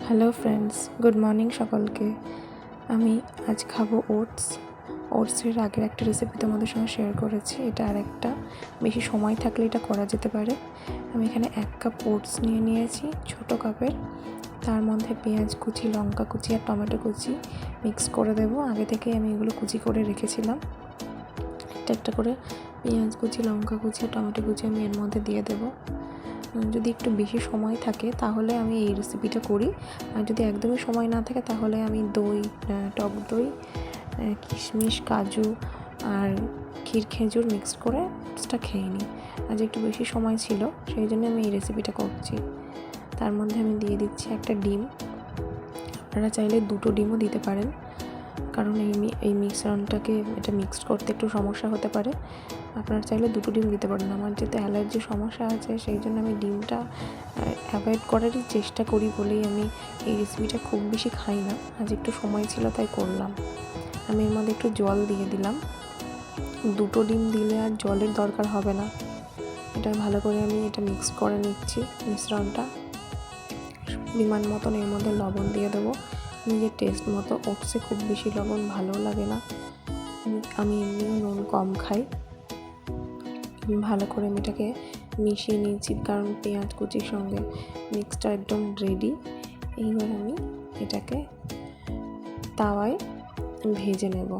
Hello friends good morning সকলকে। আমি আজ খাব ওটস। ওটসের আগের একটা রেসিপি তোমাদের সঙ্গে শেয়ার করেছি। এটা আর একটা বেশি সময় থাকলে এটা করা যেতে পারে। আমি এখানে এক কাপ ওটস নিয়ে নিয়েছি, ছোট কাপের তার মধ্যে পেঁয়াজ কুচি, লঙ্কা কুচি আর টমেটো কুচি মিক্স করে দেবো। আগে থেকে আমি এগুলো কুচি করে রেখেছিলাম। একটা একটা করে পেঁয়াজ কুচি, লঙ্কা কুচি আর টমেটো কুচি আমি এর মধ্যে দিয়ে দেবো। যদি একটু বেশি সময় থাকে, তাহলে আমি এই রেসিপিটা করি। আর যদি একদমই সময় না থাকে, তাহলে আমি দই টক দই কিশমিশ, কাজু আর ক্ষীর খেজুর মিক্স করে ওটসটা খেয়ে নিই। আজ একটু বেশি সময় ছিল, সেই জন্য আমি এই রেসিপিটা করছি। তার মধ্যে আমি দিয়ে দিচ্ছি একটা ডিম। আপনারা চাইলে দুটো ডিমও দিতে পারেন। কারণ এই এই মিশ্রণটাকে এটা মিক্সড করতে একটু সমস্যা হতে পারে। আপনারা চাইলে দুটো ডিম দিতে পারেন। আমার যেহেতু অ্যালার্জির সমস্যা আছে, সেই জন্য আমি ডিমটা অ্যাভয়েড করারই চেষ্টা করি বলেই আমি এই রেসিপিটা খুব বেশি খাই না। আজ একটু সময় ছিল, তাই করলাম। আমি এর মধ্যে একটু জল দিয়ে দিলাম। দুটো ডিম দিলে আর জলের দরকার হবে না। এটা ভালো করে আমি এটা মিক্স করে নিচ্ছি মিশ্রণটা বিমান মতন এর মধ্যে লবণ দিয়ে দেবো। নিজের টেস্ট মতো। ওটসে খুব বেশি লবণ ভালো লাগে না। আমি এমনিও নুন কম খাই। ভালো করে আমি এটাকে মিশিয়ে নিয়েছি কারণ পেঁয়াজ কুচির সঙ্গে মিক্সটা একদম রেডি এইবার আমি এটাকে তাওয়ায় ভেজে নেব।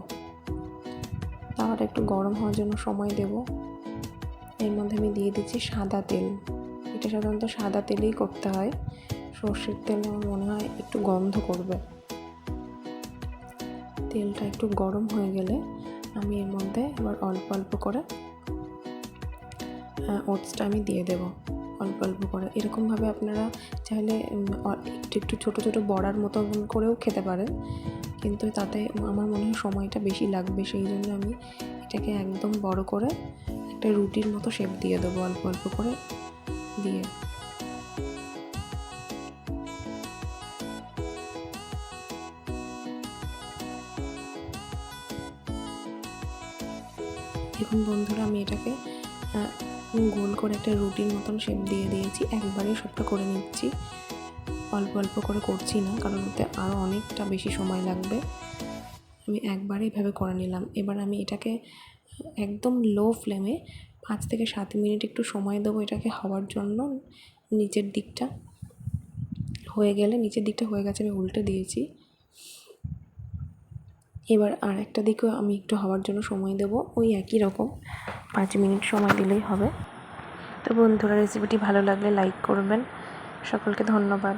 তাওয়াটা একটু গরম হওয়ার জন্য সময় দেব। এর মধ্যে আমি দিয়ে দিচ্ছি সাদা তেল। এটা সাধারণত সাদা তেলেই করতে হয়। সর্ষের তেল আমার মনে হয় একটু গন্ধ করবে। তেলটা একটু গরম হয়ে গেলে আমি এর মধ্যে এবার অল্প অল্প করে ওটসটা আমি দিয়ে দেব। অল্প অল্প করে। এরকমভাবে আপনারা চাইলে একটু একটু ছোটো ছোটো বড়ার মতো করেও খেতে পারেন। কিন্তু তাতে আমার মনে হয় সময়টা বেশি লাগবে, সেই জন্য আমি এটাকে একদম বড় করে একটা রুটির মতো শেপ দিয়ে দেবো অল্প অল্প করে। দিয়ে দেখুন বন্ধুরা, আমি এটাকে গোল করে একটা রুটির মতন শেপ দিয়ে দিয়েছি। একবারে সবটা করে নিচ্ছি। অল্প অল্প করে করছি না, কারণ ওতে আরও অনেকটা বেশি সময় লাগবে। আমি একবারে এভাবে করে নিলাম। এবার আমি এটাকে, একদম লো ফ্লেমে পাঁচ থেকে সাত মিনিট একটু সময় দেবো এটাকে হওয়ার জন্য। নিচের দিকটা হয়ে গেলে, নিচের দিকটা হয়ে গেছে, আমি উল্টে দিয়েছি। এবার আর একটা দিকেও আমি একটু হওয়ার জন্য সময় দেব। ওই একই রকম। পাঁচ মিনিট সময় দিলেই হবে। তো বন্ধুরা রেসিপিটি ভালো লাগলে লাইক করবেন। সকলকে ধন্যবাদ।